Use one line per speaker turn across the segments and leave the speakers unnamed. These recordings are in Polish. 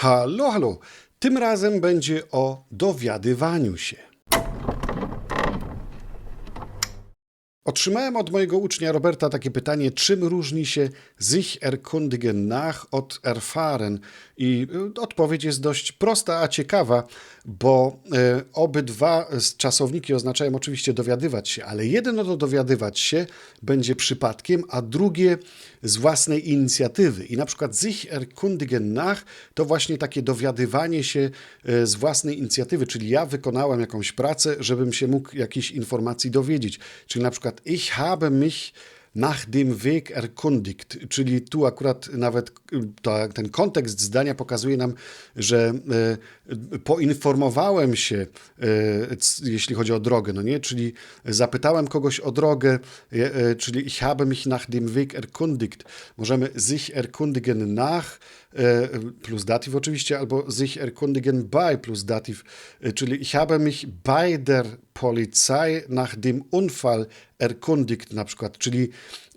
Halo, halo. Tym razem będzie o dowiadywaniu się. Otrzymałem od mojego ucznia Roberta takie pytanie, czym różni się sich erkundigen nach od erfahren? I y, odpowiedź jest dość prosta, a ciekawa, bo y, obydwa z- czasowniki oznaczają oczywiście dowiadywać się, ale jedno to dowiadywać się będzie przypadkiem, a drugie z własnej inicjatywy. I na przykład sich erkundigen nach to właśnie takie dowiadywanie się e, z własnej inicjatywy, czyli ja wykonałem jakąś pracę, żebym się mógł jakiejś informacji dowiedzieć. Czyli na przykład ich habe mich nach dem Weg erkundigt, czyli tu akurat nawet y, ta, ten kontekst zdania pokazuje nam, że e, poinformowałem się, e, c- jeśli chodzi o drogę, no nie? Czyli zapytałem kogoś o drogę, e, czyli ich habe mich nach dem Weg erkundigt. Możemy sich erkundigen nach plus datyw oczywiście, albo sich erkundigen bei plus datyw, e, czyli ich habe mich bei der Polizei nach dem Unfall erkundigt na przykład, czyli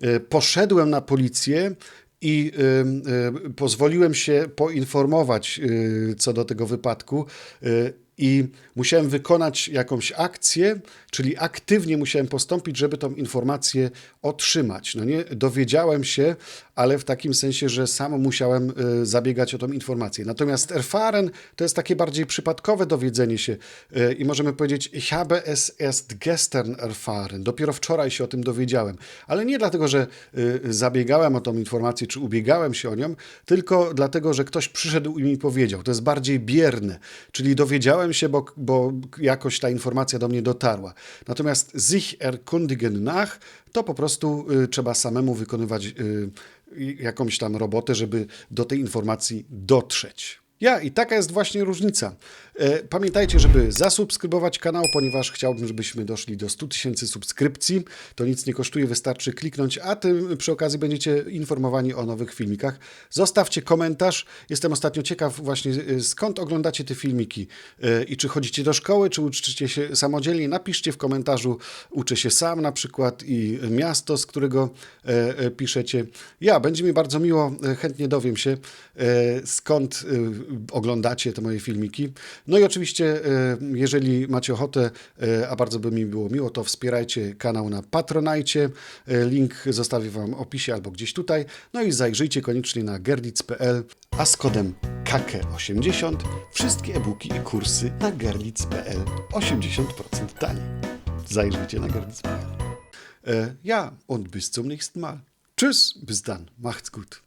e, poszedłem na policję i y, y, pozwoliłem się poinformować co do tego wypadku. I musiałem wykonać jakąś akcję, czyli aktywnie musiałem postąpić, żeby tą informację otrzymać. No nie, dowiedziałem się, ale w takim sensie, że sam musiałem y, zabiegać o tą informację. Natomiast erfahren to jest takie bardziej przypadkowe dowiedzenie się y, i możemy powiedzieć, ich habe es erst gestern erfahren. Dopiero wczoraj się o tym dowiedziałem. Ale nie dlatego, że y, zabiegałem o tą informację, czy ubiegałem się o nią, tylko dlatego, że ktoś przyszedł i mi powiedział. To jest bardziej bierne, czyli dowiedziałem się, bo, bo jakoś ta informacja do mnie dotarła. Natomiast sich erkundigen nach to po prostu y, trzeba samemu wykonywać y, jakąś tam robotę, żeby do tej informacji dotrzeć. Ja, i taka jest właśnie różnica. E, Pamiętajcie, żeby zasubskrybować kanał, ponieważ chciałbym, żebyśmy doszli do 100 tysięcy subskrypcji. To nic nie kosztuje, wystarczy kliknąć, a tym przy okazji będziecie informowani o nowych filmikach. Zostawcie komentarz. Jestem ostatnio ciekaw właśnie e, skąd oglądacie te filmiki e, i czy chodzicie do szkoły, czy uczycie się samodzielnie. Napiszcie w komentarzu, uczę się sam na przykład i miasto, z którego piszecie. Ja, będzie mi bardzo miło, chętnie dowiem się skąd oglądacie te moje filmiki. No i oczywiście, e, jeżeli macie ochotę, e, a bardzo by mi było miło, to wspierajcie kanał na Patronajcie. E, Link zostawię Wam w opisie albo gdzieś tutaj. No i zajrzyjcie koniecznie na gerlitz.pl, a z kodem KAKE80 wszystkie e-booki i kursy na gerlitz.pl 80% taniej. Zajrzyjcie na gerlitz.pl. Ja, und bis zum nächsten Mal. Tschüss, bis dann, macht's gut.